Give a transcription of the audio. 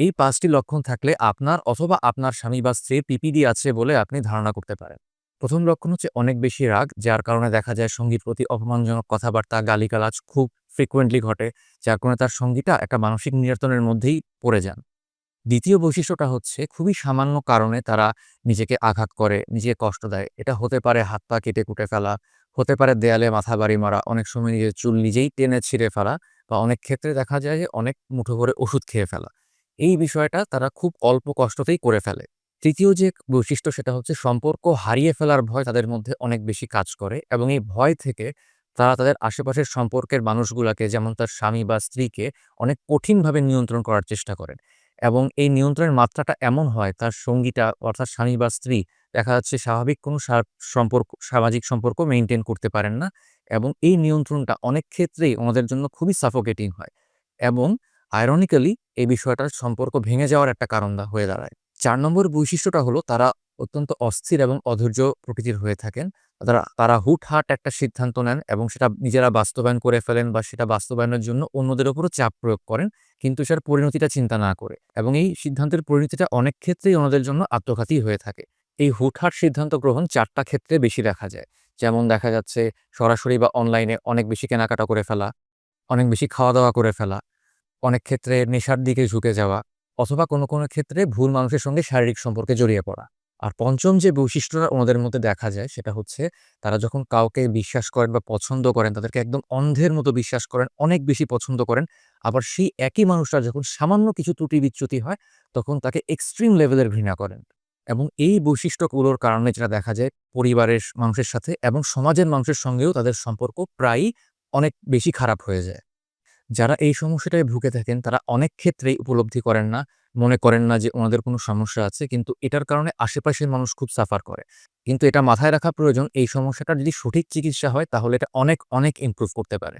এই পাঁচটি লক্ষণ থাকলে আপনার অথবা আপনার স্বামী বা স্ত্রীর পিপিডি আছে বলে আপনি ধারণা করতে পারেন। প্রথম লক্ষণ হচ্ছে অনেক বেশি রাগ, যার কারণে দেখা যায় সঙ্গীর প্রতি অপমানজনক কথাবার্তা, গালিগালাজ খুব ফ্রিকুয়েন্টলি ঘটে, যার কারণে তার সঙ্গীটা একটা মানসিক নির্যাতনের মধ্যেই পড়ে যান। দ্বিতীয় বৈশিষ্ট্যটা হচ্ছে খুবই সামান্য কারণে তারা নিজেকে আঘাত করে, নিজেকে কষ্ট দেয়। এটা হতে পারে হাত পা কেটে কুটে ফেলা, হতে পারে দেয়ালে মাথা বাড়ি মারা, অনেক সময় নিজের চুল নিজেই টেনে ছিঁড়ে ফেলা, বা অনেক ক্ষেত্রে দেখা যায় যে অনেক মুঠো করে ওষুধ খেয়ে ফেলা। এই বিষয়টা তারা খুব অল্প কষ্টতেই করে ফেলে। তৃতীয় যে বৈশিষ্ট্য সেটা হচ্ছে সম্পর্ক হারিয়ে ফেলার ভয় তাদের মধ্যে অনেক বেশি কাজ করে এবং এই ভয় থেকে তারা তাদের আশেপাশের সম্পর্কের মানুষগুলাকে, যেমন তার স্বামী বা স্ত্রীকে, অনেক কঠিনভাবে নিয়ন্ত্রণ করার চেষ্টা করেন। এবং এই নিয়ন্ত্রণের মাত্রাটা এমন হয়, তার সঙ্গীটা অর্থাৎ স্বামী বা স্ত্রী দেখা যাচ্ছে স্বাভাবিক কোনো সম্পর্ক, সামাজিক সম্পর্ক মেনটেন করতে পারেন না। এবং এই নিয়ন্ত্রণটা অনেক ক্ষেত্রেই ওনাদের জন্য খুবই সাফোকেটিং হয়। এবং আয়রনিক্যালি এই বিষয়টার সম্পর্ক ভেঙে যাওয়ার একটা কারণ হয়ে দাঁড়ায়। চার নম্বর বৈশিষ্ট্যটা হলো, তারা অত্যন্ত অস্থির এবং অধৈর্য প্রকৃতির হয়ে থাকেন। তারা তারা হুটহাট একটা সিদ্ধান্ত নেন এবং সেটা নিজেরা বাস্তবায়ন করে ফেলেন বা সেটা বাস্তবায়নের জন্য অন্যদের উপরও চাপ প্রয়োগ করেন, কিন্তু সেটার পরিণতিটা চিন্তা না করে। এবং এই সিদ্ধান্তের পরিণতিটা অনেক ক্ষেত্রেই ওনাদের জন্য আত্মঘাতী হয়ে থাকে। এই হুটহাট সিদ্ধান্ত গ্রহণ চারটা ক্ষেত্রে বেশি দেখা যায়। যেমন দেখা যাচ্ছে, সরাসরি বা অনলাইনে অনেক বেশি কেনাকাটা করে ফেলা, অনেক বেশি খাওয়া দাওয়া করে ফেলা অনেক ক্ষেত্রে নেশার দিকে ঝুঁকে যাওয়া অথবা কোনো কোনো ক্ষেত্রে ভুল মানুষের সঙ্গে শারীরিক সম্পর্কে জড়িয়ে পড়া। আর পঞ্চম যে বৈশিষ্ট্যটা ওনাদের মধ্যে দেখা যায় সেটা হচ্ছে তারা যখন কাউকে বিশ্বাস করেন বা পছন্দ করেন, তাদেরকে একদম অন্ধের মতো বিশ্বাস করেন, অনেক বেশি পছন্দ করেন। আবার সেই একই মানুষটা যখন সামান্য কিছু ত্রুটি বিচ্যুতি হয়, তখন তাকে এক্সট্রিম লেভেলের ঘৃণা করেন। এবং এই বৈশিষ্ট্যগুলোর কারণে যেটা দেখা যায়, পরিবারের মানুষের সাথে এবং সমাজের মানুষের সঙ্গেও তাদের সম্পর্ক প্রায়ই অনেক বেশি খারাপ হয়ে যায়। যারা এই সমস্যাটায় ভুগে থাকেন, তারা অনেক ক্ষেত্রেই উপলব্ধি করেন না, মনে করেন না যে ওনাদের কোনো সমস্যা আছে, কিন্তু এটার কারণে আশেপাশের মানুষ খুব সাফার করে। কিন্তু এটা মাথায় রাখা প্রয়োজন, এই সমস্যাটা যদি সঠিক চিকিৎসা হয়, তাহলে এটা অনেক অনেক ইম্প্রুভ করতে পারে।